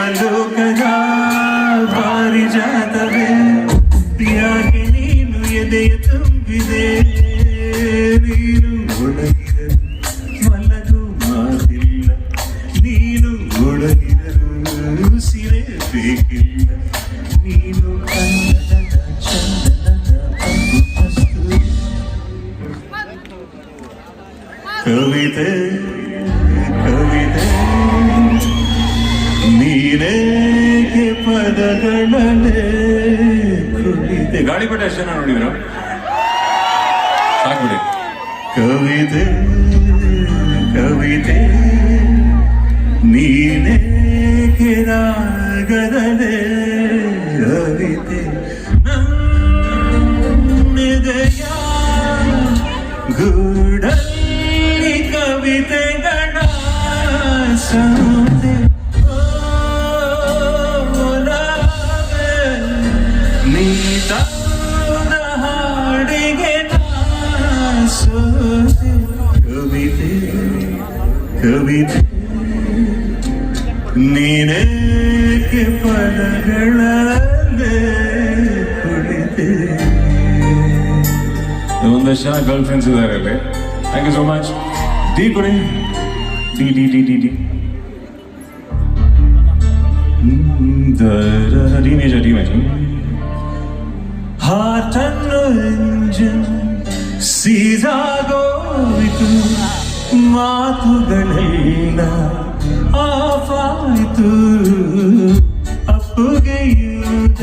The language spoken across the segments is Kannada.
ಪ್ರೇಮ ಲೋಕದ ಪಾರಿಜಾತವೇ ಯಾಕೆ ನೀನು ಎದೆಯ ತುಂಬಿದೆ ನೀನು ಒಳಗಿರಲು ಮಲಗು ಮಾತಿಲ್ಲ ನೀನು ಒಳಗಿರಲು ಉಸಿರೇ ಬೇಕಿಲ್ಲ ನೀನು ಕನ್ನಡದ ಚಂದನದ ಅಂಬು ಕಸ್ತೂರಿ ಕವಿತೆ ಕವಿತೆ ಕುಳಿತೆ ಗಾಳಿಪಟ ಎಷ್ಟು ಜನ ನೋಡಿದ್ರು ಸಾಕ್ಬಿಡಿ ಕವಿತೆ ಕವಿತೆ ನೀನೇಕೆ ರಾಗದಲೇ ಕವಿತೆ ನನ್ನೆದೆಯ ಕವಿತೆ ನೀನೇಕೆ ಪದಗಳಲ್ಲೇ ಕುಳಿತೆ ಒಂದಷ್ಟು ಜನ ಗರ್ಲ್ ಫ್ರೆಂಡ್ಸ್ ಇದ್ದಾರೆ ಅಲ್ಲಿ thank you so much D ಕೊಡಿ ಡಿ ಡಿ ಡಿ ಡಿ ಡಿ ಡಿ ಮೇಜ ಡಿ ಮೇಜ ಹಾಟನ್ನು ಎಂಜಿನ್ ಸೀದಾಗೋಯಿತು ಮಾತುಗಳೆಲ್ಲ ಆಫಾಯಿತು ಅಪ್ಪುಗೆಯುವುದ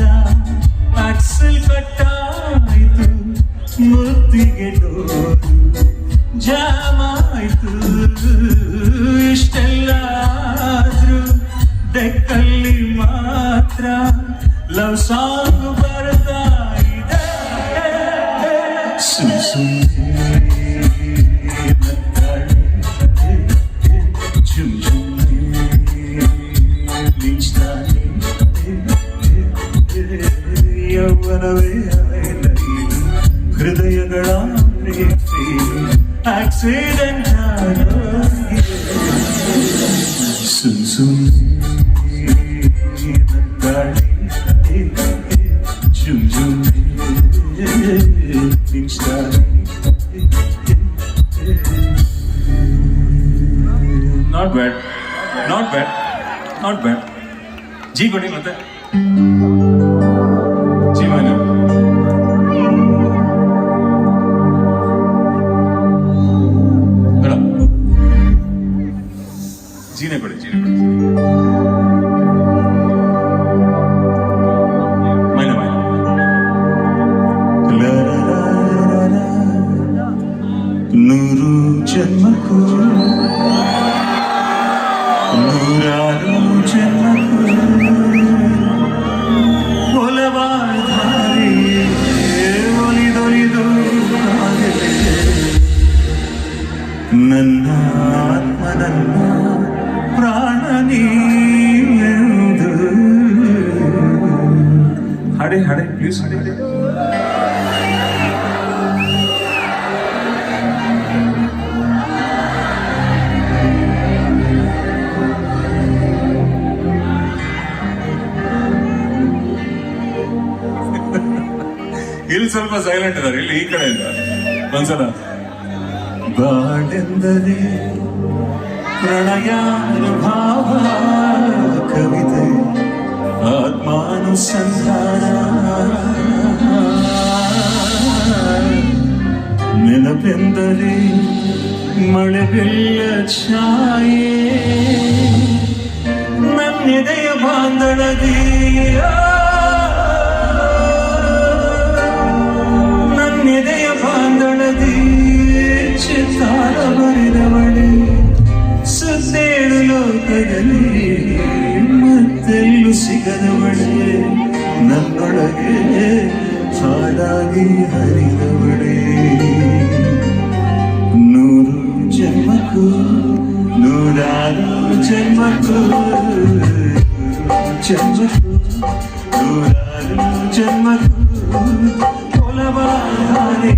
ಅಕ್ಸಲ್ ಕಟ್ಟಾಯಿತು. ಮುತ್ತಿಗೆ ಡೋರು ಜಾಮಾಯಿತು. ಇಷ್ಟೆಲ್ಲ ಆದ್ರೂ ಡೆಕ್ಕಲ್ಲಿ ಮಾತ್ರ ಲವ್ ಸಾಂಗ್ ജീവനും അത് ജീവനും. ജീനെ പഠിച്ചു ജീനെ പഠിച്ചു ಹಾಡಿ ಇಲ್ಲಿ ಸ್ವಲ್ಪ ಸೈಲೆಂಟ್ ಇದಾರೆ ಇಲ್ಲಿ ಈ ಕಡೆಯಿಂದ. ಒಂದ್ಸಲ. ಬಾಳೆಂದರೆ ಪ್ರಣಯಾನುಭಾವ ಕವಿತೆ ಆತ್ಮಾನುಸಂಧಾನ. ನೆನಪೆಂದರೆ ಮಳೆಬೆಲ್ಲ ಛಾಯೆ ನನ್ನೆದೆಯ ಬಾಂಧಳದಿ ನನ್ನೆದೆಯ ಬಾಂಧಳದಿ ಚಿತ್ತಾರ ಬರೆದವಳೆ ಸುತ್ತೇಳು ಲೋಕ ಲೋಕದಲ್ಲಿ ಮತ್ತೆಲ್ಲೂ ಸಿಗದವಳೆ ನನ್ನೊಳಗೆ ಹಾಡಾಗಿ ಹರಿದವಳೆ నాకు నూరారు జన్మకు జన్మకు నూరారు జన్మకు కొలవాలి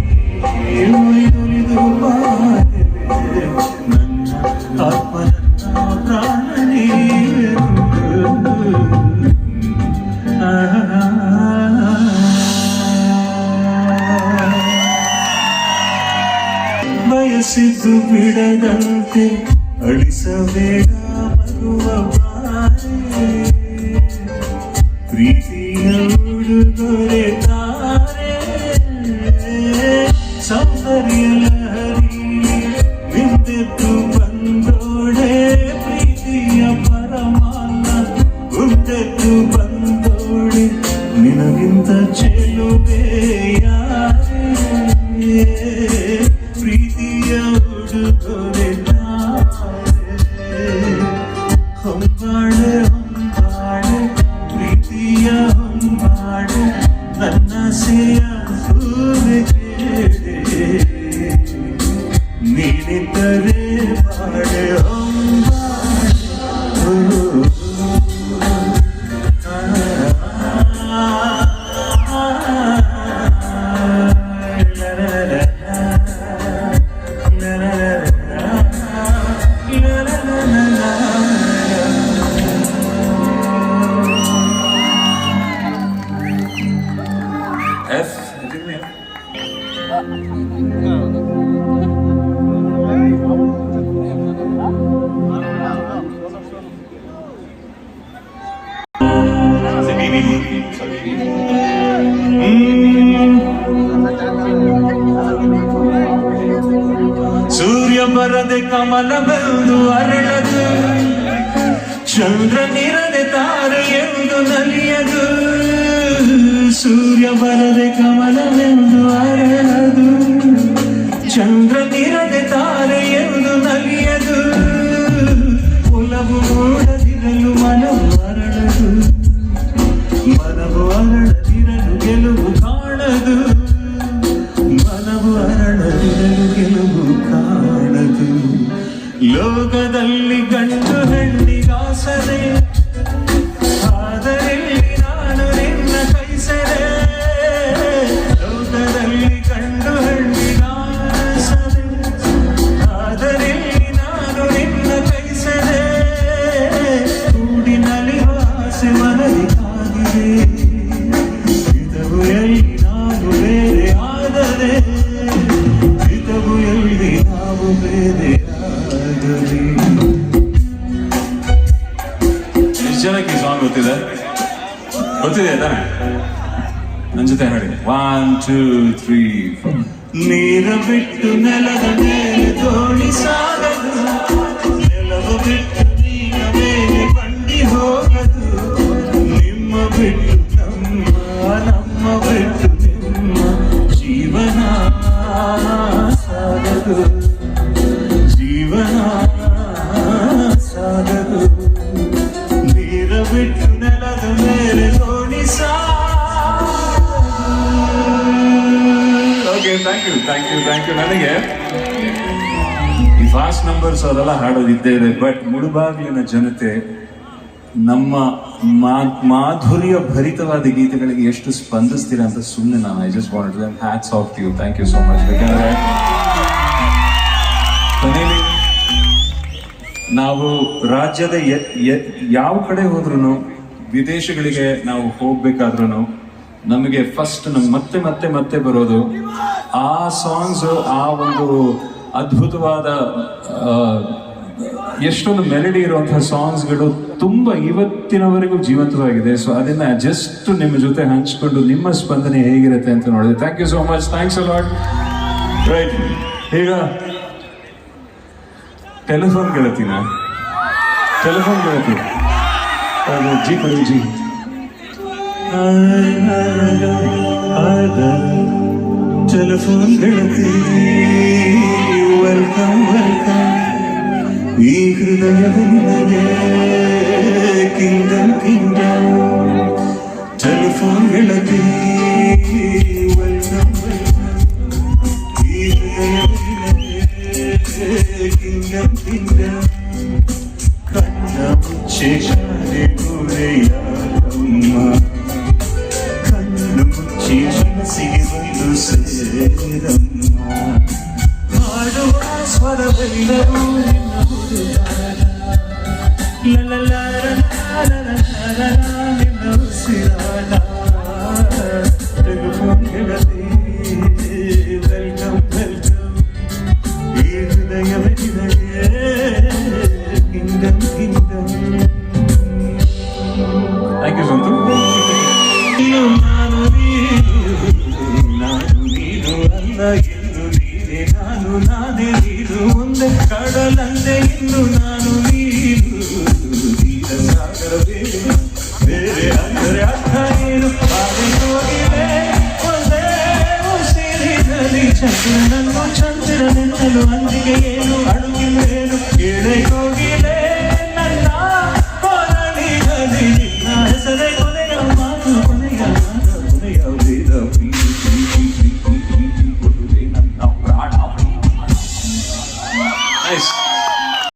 ಬಯಸಿದ್ದು ಬಿಡದಂತೆ ಅಳಿಸಬೇಡ ಬರುವ ಬಾರೆ ಪ್ರೀತಿಯ ಉಡುಗೊರೆ F, değil kan ya? ಸೂರ್ಯ ಬರದೆ ಕಮಲವೆಂದು ಅರಳದು ಚಂದ್ರನಿರದೆ ತಾರೆ ಎಂದು ನಲಿಯದು ಸೂರ್ಯ ಬರದೆ ಕಮಲವೆಂದು ಅರಳದು ಕಾಣದು. ಲೋಕದಲ್ಲಿ ಗಂಡು ಹೆಣ್ಣಿಗಾಸರೆ టూ త్రీ నీరు బిట్టు నెలద నేలు తోడి సా ಥ್ಯಾಂಕ್ ಯು ಥ್ಯಾಂಕ್ ಯು ನನಗೆ ಈ ಫಾಸ್ಟ್ ನಂಬರ್ಸ್ ಅದೆಲ್ಲ ಹಾಡೋದು ಇದ್ದೇ ಇದೆ ಬಟ್ ಮುಳುಬಾಗಿಲಿನ ಜನತೆ ನಮ್ಮ ಮಾಧುರ್ಯ ಭರಿತವಾದ ಗೀತೆಗಳಿಗೆ ಎಷ್ಟು ಸ್ಪಂದಿಸ್ತೀರಾ ಅಂತ ಸುಮ್ಮನೆ ನಾನು I just want hats off you thank you so much ಯಾಕಂದ್ರೆ ನಾವು ರಾಜ್ಯದ ಯಾವ ಕಡೆ ಹೋದ್ರೂ ವಿದೇಶಗಳಿಗೆ ನಾವು ಹೋಗ್ಬೇಕಾದ್ರೂ ನಮಗೆ ಫಸ್ಟ್ ನಮ್ಗೆ ಮತ್ತೆ ಮತ್ತೆ ಮತ್ತೆ ಬರೋದು. ಆ ಸಾಂಗ್ಸ್ ಆ ಒಂದು ಅದ್ಭುತವಾದ ಎಷ್ಟೊಂದು ಮೆಲಡಿ ಇರುವಂತಹ ಸಾಂಗ್ಸ್ಗಳು ತುಂಬ ಇವತ್ತಿನವರೆಗೂ ಜೀವಂತವಾಗಿದೆ. ಸೊ ಅದನ್ನ ಜಸ್ಟ್ ನಿಮ್ಮ ಜೊತೆ ಹಂಚಿಕೊಂಡು ನಿಮ್ಮ ಸ್ಪಂದನೆ ಹೇಗಿರುತ್ತೆ ಅಂತ ನೋಡಿದೆ. Thank you so much thanks a lot right ಈಗ ಟೆಲಿಫೋನ್ ಗೆಳತಿನ. ಟೆಲಿಫೋನ್ ಗೆಳತಿ. ಜಿ ಜಿ ടെലിഫോൺ കിടത്തി വെൽക്കം വെൽക്കം ഈ ഹൃദയ Çirkin silivri seyredem Halu asfara beyle La la la la la la la la ಚಂದ್ರನನ್ನು ಚಂದ್ರನೆನ್ನಲು ಅಂದಿಗೆ ಏನು ಅಡುಗೆ ಏನು ಏಳೈ ಹೋಗಿ